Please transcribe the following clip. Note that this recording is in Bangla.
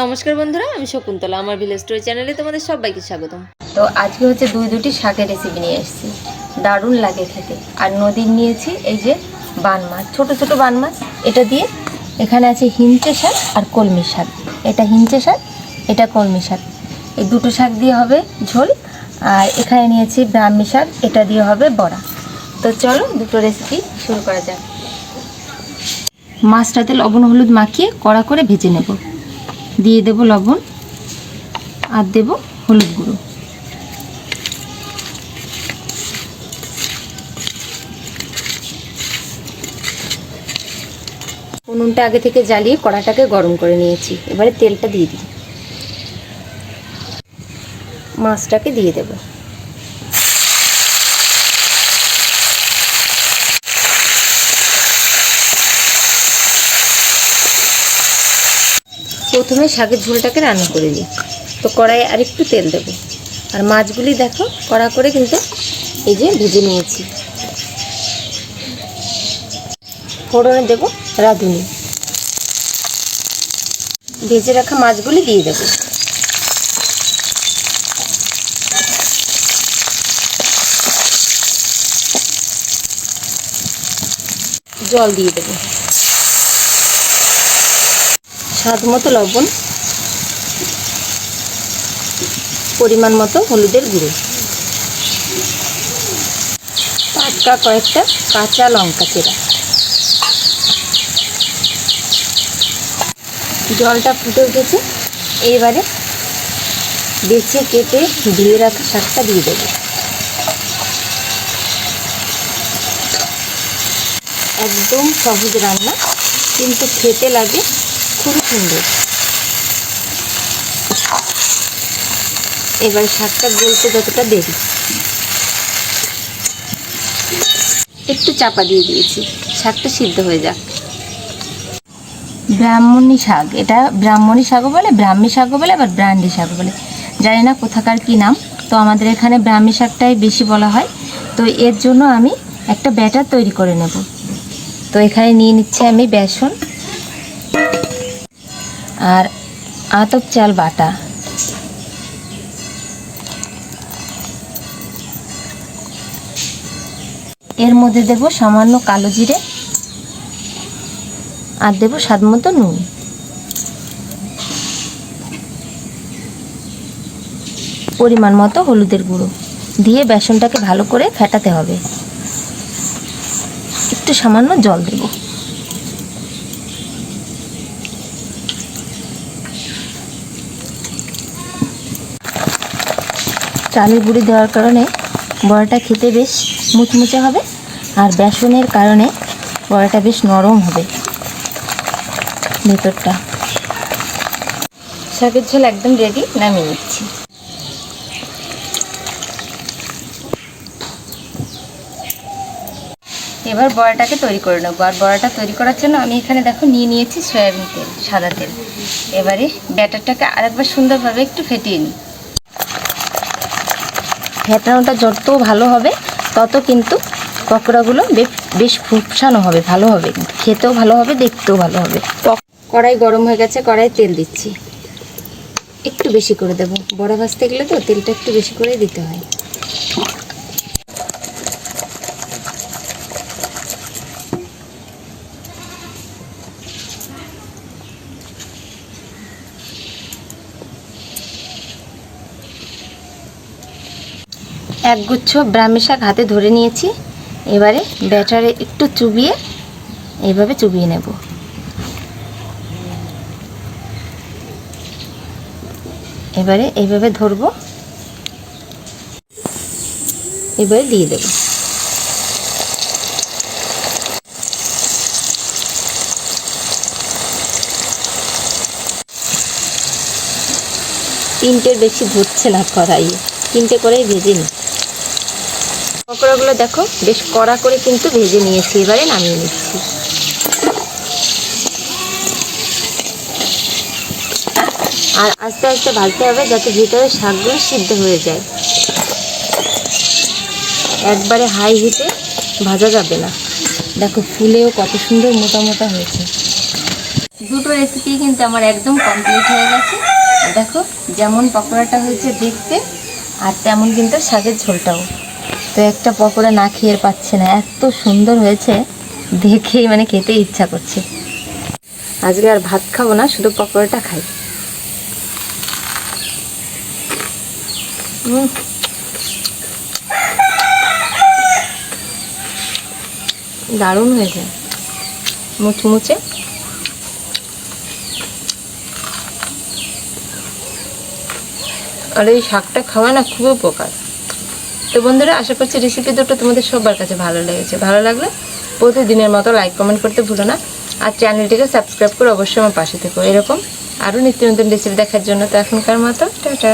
নমস্কার বন্ধুরা, আমি শকুন্তলা, আমার ভিলেজ স্টোরি চ্যানেলে তোমাদের সবাইকে স্বাগতম। তো আজকে হচ্ছে দুই দুটি শাকের রেসিপি নিয়ে এসেছি। দারুণ লাগে খেতে। আর নদীর নিয়েছি এই যে বান মাছ, ছোট ছোটো বান মাছ। এটা দিয়ে এখানে আছে হিঞ্চে শাক আর কলমি শাক। এটা হিঞ্চে শাক, এটা কলমি শাক। এই দুটো শাক দিয়ে হবে ঝোল। আর এখানে নিয়েছি ব্রাহ্মী শাক, এটা দিয়ে হবে বড়া। তো চলো দুটো রেসিপি শুরু করা যাক। মাছটাতে লবণ হলুদ মাখিয়ে কড়া করে ভেজে নেব। দিয়ে দেব লবণ আর দেব হলুদ গুঁড়ো। উনুনটা আগে থেকে জ্বালিয়ে কড়াটাকে গরম করে নিয়েছি। এবারে তেলটা দিয়ে দিই। মাছটাকে দিয়ে দেব। প্রথমে শাকের ঝোলটাকে রান্না করে নিই। তো কড়াইয়ে আরেকটু তেল দেব। আর মাছগুলি দেখো, কড়া করে কিন্তু এই যে ভেজে নিয়েছি। ফোড়নে দেব রাঁধুনি। ভেজে রাখা মাছগুলি দিয়ে দেব। জল দিয়ে দেব। স্বাদ মতো লবণ, পরিমাণ মতো হলুদের গুঁড়ো টাটকা কয়েকটা কাঁচা লঙ্কা চেরা। জলটা ফুটে উঠেছে এবারে বেছে কেটে ধুয়ে রাখা শাকটা দিয়ে দেবো। একদম সহজ রান্না, কিন্তু খেতে লাগে খুবই সুন্দর। এবার শাকটা গলতে যতটা দেরি। একটু চাপা দিয়ে দিয়েছি। শাকটা সিদ্ধ হয়ে যাক। ব্রাহ্মণী শাক, এটা ব্রাহ্মণী শাকও বলে, ব্রাহ্মী শাকও বলে, আবার ব্রান্ডি শাকও বলে। জানি না কোথাকার কী নাম, তো আমাদের এখানে ব্রাহ্মী শাকটাই বেশি বলা হয়। তো এর জন্য আমি একটা ব্যাটার তৈরি করে নেব। তো এখানে নিয়ে নিচ্ছি আমি বেসন। আর আতপ চাল বাটা। এর মধ্যে দেব সামান্য কালো জিরে আর দেবো স্বাদ মতো নুন। পরিমাণ মতো হলুদের গুঁড়ো। দিয়ে বেসনটাকে ভালো করে ফেটাতে হবে। একটু সামান্য জল দেব। চালের গুঁড়ি দেওয়ার কারণে বড়াটা খেতে বেশ মুচমুচে হবে আর বেসনের কারণে বড়াটা বেশ নরম হবে ভেতরটা। শাকের ঝোল একদম রেডি নামিয়ে নিচ্ছি। এবার বড়াটাকে তৈরি করে নেব। আর বড়াটা তৈরি করার জন্য আমি এখানে দেখো নিয়ে নিয়েছি সয়াবিন তেল, সাদা তেল। এবারে ব্যাটারটাকে আরেকবার সুন্দরভাবে একটু ফেটিয়ে নিই। ফেটানোটা যত ভালো হবে, তত কিন্তু পকোড়াগুলো বেশ ফুপসানো হবে, ভালো হবে। খেতেও ভালো হবে, দেখতেও ভালো হবে। কড়াই গরম হয়ে গেছে কড়াই তেল দিচ্ছি। একটু বেশি করে দেব। বড়া ভাজতে গেলে তো তেলটা একটু বেশি করেই দিতে হয়। একগুচ্ছ ব্রাহ্মী শাক হাতে ধরে নিয়েছি। এবারে ব্যাটারে একটু চুবিয়ে এইভাবে চুবিয়ে নেব। এবারে এইভাবে ধরবো। এবারে দিয়ে দেব। তিনটের বেশি ধরছে না কড়াইয়ে। তিনটে করেই ভেজে নিই পকোড়াগুলো দেখো, বেশ কড়া করে কিন্তু ভেজে নিয়েছি, এবারে নামিয়ে নিচ্ছি। আর আস্তে আস্তে ভাজতে হবে যাতে ভিতরে শাকগুলো সিদ্ধ হয়ে যায়। একবারে হাই হিটে ভাজা যাবে না। দেখো ফুলেও কত সুন্দর মোটা মোটা হয়েছে। দুটো রেসিপি কিন্তু আমার একদম কমপ্লিট হয়ে গেছে। দেখো যেমন পকোড়াটা হয়েছে দেখতে, আর তেমন কিন্তু শাকের ঝোলটাও। তো একটা পকোড়া না খেয়ে পাচ্ছে না। এত সুন্দর হয়েছে। দেখেই মানে খেতে ইচ্ছা করছে। আজকে আর ভাত খাব না, শুধু পকোড়াটা খাই। দারুণ হয়েছে। মুচমুচে। আর এই শাকটা খাওয়া না খুব উপকার। তো বন্ধুরা, আশা করছি রেসিপি দুটো তোমাদের সবার কাছে ভালো লেগেছে। ভালো লাগলে প্রতিদিনের মতো লাইক কমেন্ট করতে ভুলো না। আর চ্যানেলটিকে সাবস্ক্রাইব করে অবশ্যই আমার পাশে থেকো। এরকম আরও নিত্য নতুন রেসিপি দেখার জন্য তো এখনকার মতো, টাটা।